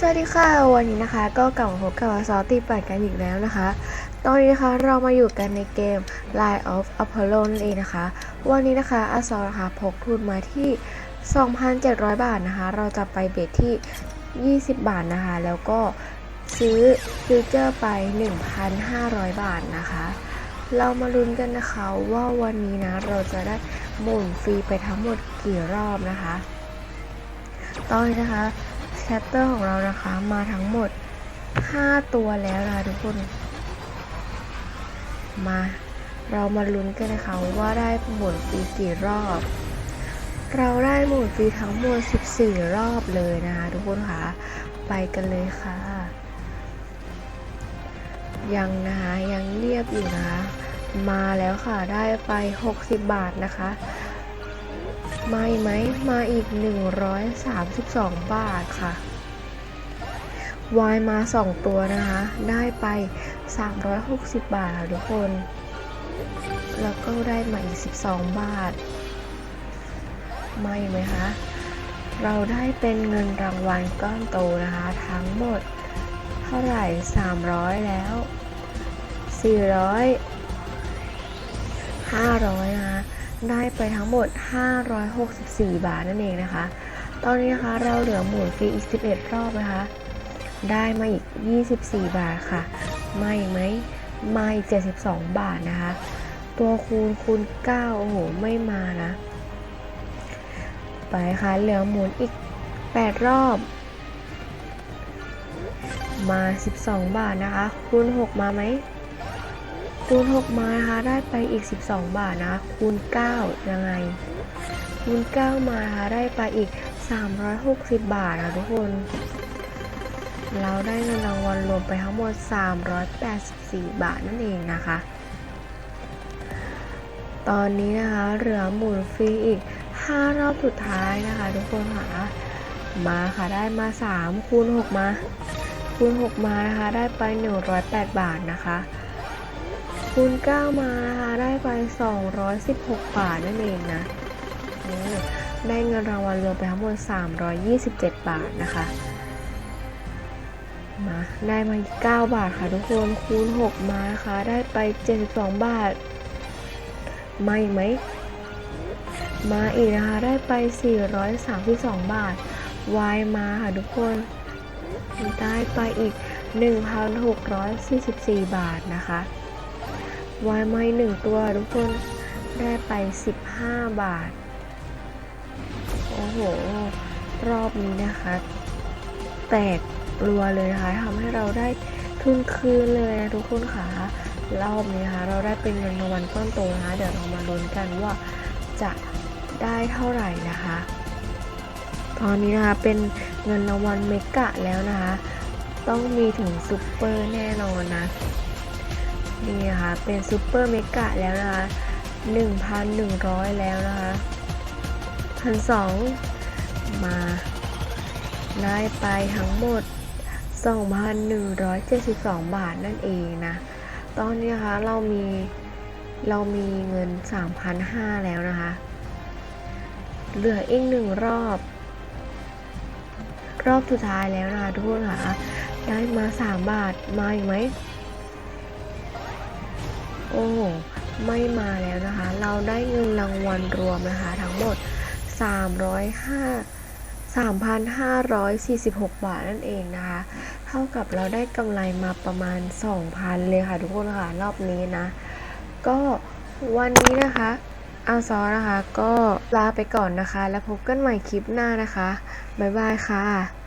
สวัสดีค่ะ วันนี้นะคะก็กลับมาพบกับซอตีปัดกันอีกแล้วนะคะ ตอนนี้นะคะเรามาอยู่กันในเกม Line of Apollo นั่นเองนะคะ วันนี้นะคะอาซอนะคะพกทุนมาที่ 2,700 บาทนะคะ เราจะไปเบทที่ 20 บาทนะคะ แล้วก็ซื้อฟิวเจอร์ไป 1,500 บาทนะคะ เรามาลุ้นกันนะคะว่าวันนี้นะเราจะได้หมุนฟรีไปทั้งหมดกี่รอบนะคะ ตอนนี้นะคะ ชปเตอร์ของเรานะคะมาทั้งหมด 5 ตัวแล้วนะคะทุกคน มาเรามาลุ้นกันนะคะว่าได้หมุนฟรีกี่รอบ เราได้หมุนฟรีทั้งหมด 14 รอบเลยนะคะทุกคนค่ะไปกันเลยค่ะ ยังนะคะยังเรียบอยู่นะคะมาแล้วค่ะได้ไป 60 บาทนะคะ ไม่ไหมมาอีก 132 บาทค่ะวายมา 2 ตัวนะคะ ได้ไป 360 บาทค่ะทุกคน แล้วก็ได้มาอีก 12 บาทไม่ไหมคะเราได้เป็นเงินรางวัลก้อนโตนะคะ ทั้งหมดเท่าไหร่ 300 แล้ว 400 500 ได้ไปทั้งหมด 564 บาทนั่นเองนะคะ ตอนนี้นะคะเราเหลือหมุนฟรีอีก 11 รอบนะคะ ได้มาอีก 24 บาทค่ะ ไม่ไหมไม่72 บาทนะคะ ตัวคูณคูณ 9 โอ้โห ไม่มานะ ไปค่ะ เหลือหมุนอีก 8 รอบ มา 12 บาทนะคะ คูณ 6 มาไหม คูณ6มานะคะได้ไปอีก 12 บาทนะคูณ 9 ยังไง คูณ9มานะคะได้ไปอีก 360 บาทนะทุกคน เราได้เงินรางวัลรวมไปทั้งหมด 384 บาทนั่นเองนะคะ ตอนนี้นะคะเหลือหมุนฟรีอีก 5 รอบสุดท้ายนะคะ ทุกคนค่ะมาค่ะได้มา 3 คูณ 6 มา คูณ 6 มานะคะได้ไป 108 บาทนะคะ คูณ9มานะคะได้ไป 216 บาทนั่นเองนะได้เงินรางวัลรวมไปทั้งหมด 327 บาทนะคะมาได้มาอีก9บาทค่ะทุกคนคูณ 6 มานะคะได้ไป 72 บาทไม่ไหม มาอีกนะคะ ได้ไป 432 บาท วายมาค่ะทุกคน ได้ไปอีก 1,644 บาทนะคะ วายไม่หนึ่งตัวทุกคนได้ไป 15 บาท โอ้โห รอบนี้นะคะ แตกรัวเลยนะคะทำให้เราได้ทุนคืนเลยนะทุกคนค่ะรอบนี้นะคะเราได้เป็นเงินรางวัลก้อนโตนะคะเดี๋ยวเรามาลุ้นกันว่าจะได้เท่าไหร่นะคะ ตอนนี้นะคะเป็นเงินรางวัลเมกะแล้วนะคะ ต้องมีถึงซูเปอร์แน่นอนนะ นี่นะคะเป็นซูเปอร์เมกะแล้วนะคะ1,100 แล้วนะคะพันสองมาได้ไปทั้งหมด 2,172 บาทนั่นเองนะ ตอนนี้นะคะเรามีเรามีเงิน 3,500 แล้วนะคะ เหลืออีกหนึ่งรอบ รอบสุดท้ายแล้วนะคะทุกคนค่ะ ได้มา 3 บาท มาอีกไหม โอ้ไม่มาแล้วนะคะ เราได้เงินรางวัลรวมนะคะทั้งหมด 305 3,546 บาทนั่นเองนะคะ เท่ากับเราได้กำไรมาประมาณ 2,000 เลยค่ะทุกคนค่ะ รอบนี้นะ ก็วันนี้นะคะอาซอนะคะ ก็ลาไปก่อนนะคะ แล้วพบกันใหม่คลิปหน้านะคะ บ๊ายบายค่ะ